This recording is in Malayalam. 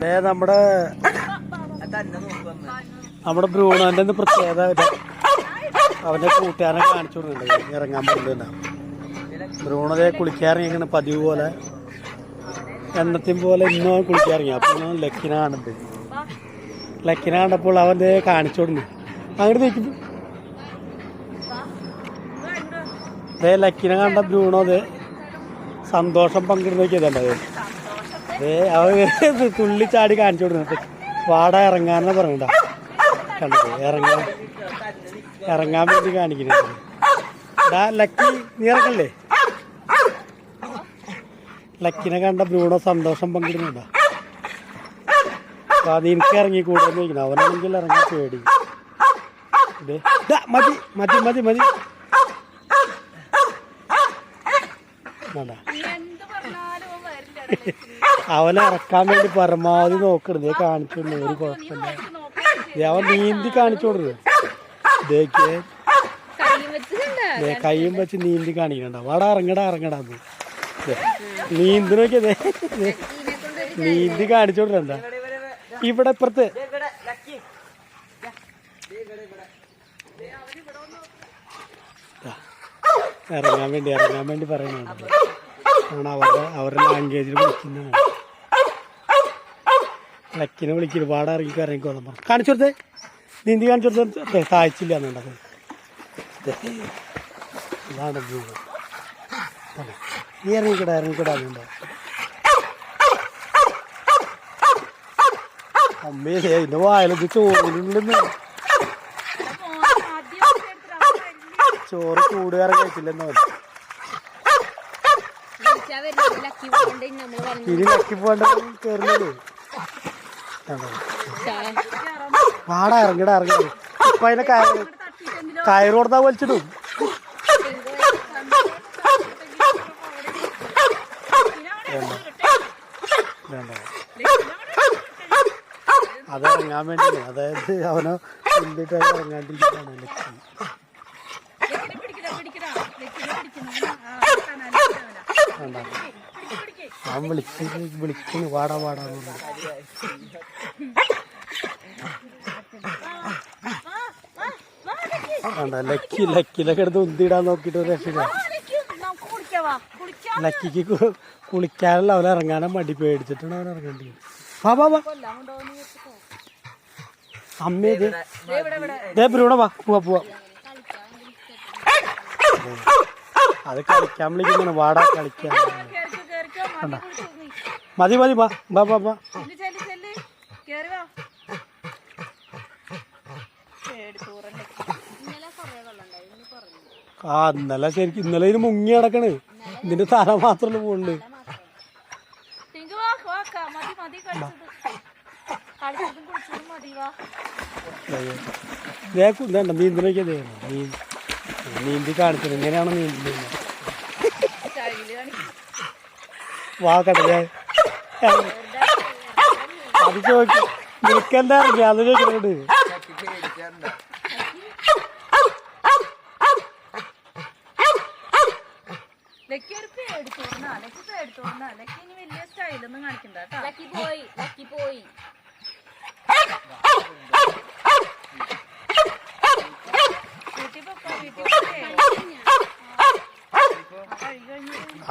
ദേ നമ്മുടെ നമ്മുടെ ബ്രൂണോന്റെ പ്രത്യേകത ഇത്. അവന്റെ കൂട്ടുകാരനെ കാണിച്ചു കൊടുക്കുന്നുണ്ട്. ഇറങ്ങാൻ പറ്റില്ല. ബ്രൂണതെ കുളിക്കാറിങ്ങനെ പതിവ് പോലെ. എണ്ണത്തിൻ പോലെ ഇന്നും അവൻ കുളിക്കാറിങ്ങി അപ്പൊ ലക്കിനെ കാണുന്നത് ലക്കിനെ കണ്ടപ്പോൾ അവൻ ദേ കാണിച്ചു കൊടുക്കുന്നു അങ്ങോട്ട് നിൽക്കും ദേ ലക്കിനെ കണ്ട ബ്രൂണോ ദേ സന്തോഷം പങ്കിടുന്നൊക്കെയതല്ലേ അത് തുള്ളി ചാടി കാണിച്ചു കൊടുക്കുന്നു. വാട ഇറങ്ങാനെന്ന് പറയണ്ട കണ്ടത് ഇറങ്ങാൻ ഇറങ്ങാൻ വേണ്ടി കാണിക്കുന്നുണ്ട് ലക്കി നീ ഇറങ്ങല്ലേ? ലക്കിനെ കണ്ട ബ്രൂണോ സന്തോഷം പങ്കിടുന്നുണ്ടാ? അത് എനിക്ക് ഇറങ്ങി കൂടുതൽ ചോദിക്കണം അവനാണെങ്കിൽ ഇറങ്ങി പേടി മതി മതി മതി മതി. വേണ്ട. അവനെ ഇറക്കാൻ വേണ്ടി പരമാവധി നോക്കരുത്. ദേ കാണിച്ചു കൊടുക്കുന്നു ഒരു കുഴപ്പമില്ല. അവൻ നീന്തി കാണിച്ചു കയ്യും വെച്ച് നീന്തി കാണിക്കണ്ട അവിടെ ഇറങ്ങടാ ഇറങ്ങടാ നീന്തി നോക്കിയത് നീന്തി കാണിച്ചു കൊടുക്കണ്ട ഇവിടെ ഇപ്പുറത്ത്. ഇറങ്ങാൻ വേണ്ടി ഇറങ്ങാൻ വേണ്ടി പറയുന്നുണ്ട്. ആണ് അവരുടെ അവരുടെ ലാംഗ്വേജിൽ വിളിക്കുന്നത്. ലക്കിനെ വിളിക്കും ഒരുപാട് ഇറങ്ങി ഇറങ്ങിക്കോളാൻ പറഞ്ഞു കാണിച്ചു കൊടുത്തേ. നീന്തി കാണിച്ചു കൊടുത്തേ. താഴ്ചയില്ല എന്നുണ്ടത് ഇതാണ് നീ ഇറങ്ങിക്കിടാ ഇറങ്ങിക്കിടാ അതുണ്ടോ അമ്മേ ഇതിന്റെ വായിലത് ചോറിലുണ്ടെന്ന് ചോറ് കൂടുകാരം കഴിച്ചില്ലെന്ന് വരുന്നത് ലക്കി പോകണ്ട കയറുന്നത് കണ്ടോ? വാടാ ഇറങ്ങിടാ ഇറങ്ങി ഇപ്പൊ അതിനെ കയറ് കയറ് കൊടുത്താ വലിച്ചിടും. അത് ഇറങ്ങാൻ വേണ്ടി അതായത് അവനോ കൊണ്ടിട്ട് ഇറങ്ങാണ്ടിരിക്കാണ് ലക്കി പിടിക്കണ പിടിക്കണ ലക്കിനെ പിടിക്കണം വേണ്ട ഞാൻ വിളിച്ച് വിളിക്കുന്നു വാടാ വാടാ ലക്കി ലക്കിലൊക്കെ എടുത്ത് ഉന്തിടാൻ നോക്കിയിട്ട് ലക്കിക്ക് കുളിക്കാനല്ല അവൻ ഇറങ്ങാനും മടി പേടിച്ചിട്ടാണ് അവൻ ഇറങ്ങേണ്ടി. അമ്മേ ദേ ബ്രൂണ വാ. പോവാ പോവാ. അത് കളിക്കാൻ വിളിക്കുന്നതാണ് വാടാ കളിക്കാൻ മതി മതി ആ ഇന്നലെ ശരിക്കും ഇന്നലെ ഇതിന് മുങ്ങി കിടക്കണ് ഇതിന്റെ തല മാത്രമല്ല പോണ്ട് തിങ്ക് വാ നീന്തി കാണിച്ചത് ഇങ്ങനെയാണ് നീന്തുന്നത്? വാക്കട്ടെ കാണിക്കും വാ കടലേ. അത് ചോദിക്കും. നിനക്കെന്താ ഇറങ്ങി അത് ചോദിക്കുന്നുണ്ട് ലക്കി ഒരു